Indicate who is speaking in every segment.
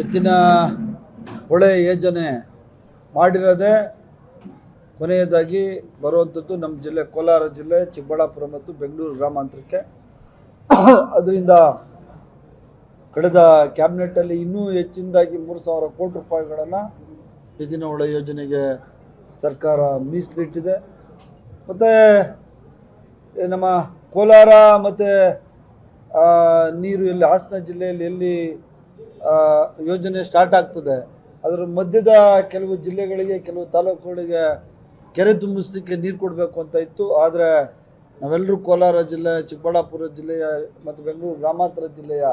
Speaker 1: ಹೆಚ್ಚಿನ ಹೊಳೆ ಯೋಜನೆ ಮಾಡಿರೋದೆ ಕೊನೆಯದಾಗಿ ಬರುವಂಥದ್ದು ನಮ್ಮ ಜಿಲ್ಲೆ ಕೋಲಾರ ಜಿಲ್ಲೆ, ಚಿಕ್ಕಬಳ್ಳಾಪುರ ಮತ್ತು ಬೆಂಗಳೂರು ಗ್ರಾಮಾಂತರಕ್ಕೆ. ಅದರಿಂದ ಕಳೆದ ಕ್ಯಾಬಿನೆಟ್ಟಲ್ಲಿ ಇನ್ನೂ ಹೆಚ್ಚಿನದಾಗಿ ಮೂರು ಸಾವಿರ ಕೋಟಿ ರೂಪಾಯಿಗಳನ್ನು ಹೆಚ್ಚಿನ ಹೊಳೆ ಯೋಜನೆಗೆ ಸರ್ಕಾರ ಮೀಸಲಿಟ್ಟಿದೆ. ಮತ್ತು ನಮ್ಮ ಕೋಲಾರ ಮತ್ತು ನೀರು ಎಲ್ಲಿ ಹಾಸನ ಜಿಲ್ಲೆಯಲ್ಲಿ ಎಲ್ಲಿ ಯೋಜನೆ ಸ್ಟಾರ್ಟ್ ಆಗ್ತದೆ. ಅದರ ಮಧ್ಯದ ಕೆಲವು ಜಿಲ್ಲೆಗಳಿಗೆ, ಕೆಲವು ತಾಲೂಕುಗಳಿಗೆ ಕೆರೆ ತುಂಬಿಸಲಿಕ್ಕೆ ನೀರು ಕೊಡಬೇಕು ಅಂತ ಇತ್ತು. ಆದರೆ ನಾವೆಲ್ಲರೂ ಕೋಲಾರ ಜಿಲ್ಲೆ, ಚಿಕ್ಕಬಳ್ಳಾಪುರ ಜಿಲ್ಲೆಯ ಮತ್ತು ಬೆಂಗಳೂರು ಗ್ರಾಮಾಂತರ ಜಿಲ್ಲೆಯ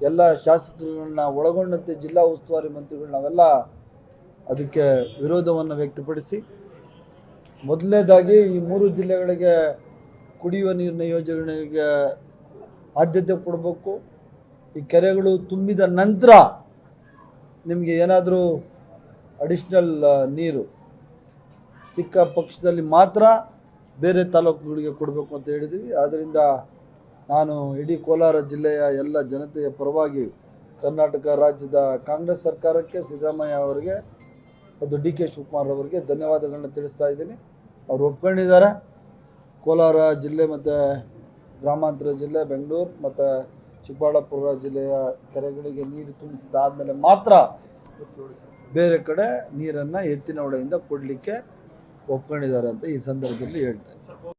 Speaker 1: ಎಲ್ಲ ಶಾಸಕರುಗಳನ್ನ ಒಳಗೊಂಡಂತೆ ಜಿಲ್ಲಾ ಉಸ್ತುವಾರಿ ಮಂತ್ರಿಗಳು ನಾವೆಲ್ಲ ಅದಕ್ಕೆ ವಿರೋಧವನ್ನು ವ್ಯಕ್ತಪಡಿಸಿ ಮೊದಲನೇದಾಗಿ ಈ ಮೂರು ಜಿಲ್ಲೆಗಳಿಗೆ ಕುಡಿಯುವ ನೀರಿನ ಯೋಜನೆಗೆ ಆದ್ಯತೆ ಕೊಡಬೇಕು. ಈ ಕೆರೆಗಳು ತುಂಬಿದ ನಂತರ ನಿಮಗೆ ಏನಾದರೂ ಅಡಿಷ್ನಲ್ ನೀರು ಸಿಕ್ಕ ಪಕ್ಷದಲ್ಲಿ ಮಾತ್ರ ಬೇರೆ ತಾಲೂಕುಗಳಿಗೆ ಕೊಡಬೇಕು ಅಂತ ಹೇಳಿದ್ವಿ. ಆದ್ದರಿಂದ ನಾನು ಇಡೀ ಕೋಲಾರ ಜಿಲ್ಲೆಯ ಎಲ್ಲ ಜನತೆಯ ಪರವಾಗಿ ಕರ್ನಾಟಕ ರಾಜ್ಯದ ಕಾಂಗ್ರೆಸ್ ಸರ್ಕಾರಕ್ಕೆ ಸಿದ್ದರಾಮಯ್ಯ ಅವರಿಗೆ ಮತ್ತು ಡಿ ಕೆ ಶಿವಕುಮಾರ್ ಅವರಿಗೆ ಧನ್ಯವಾದಗಳನ್ನ ತಿಳಿಸ್ತಾ ಇದ್ದೀನಿ. ಅವರು ಒಪ್ಕೊಂಡಿದ್ದಾರೆ. ಕೋಲಾರ ಜಿಲ್ಲೆ ಮತ್ತು ಗ್ರಾಮಾಂತರ ಜಿಲ್ಲೆ, ಬೆಂಗಳೂರು ಮತ್ತು ಚಿಕ್ಕಬಳ್ಳಾಪುರ ಜಿಲ್ಲೆಯ ಕೆರೆಗಳಿಗೆ ನೀರು ತುಂಬಿಸಿದಾದ್ಮೇಲೆ ಮಾತ್ರ ಬೇರೆ ಕಡೆ ನೀರನ್ನು ಎತ್ತಿನ ಹೊಳೆಯಿಂದ ಕೊಡಲಿಕ್ಕೆ ಒಪ್ಕೊಂಡಿದ್ದಾರೆ ಅಂತ ಈ ಸಂದರ್ಭದಲ್ಲಿ ಹೇಳ್ತಾ.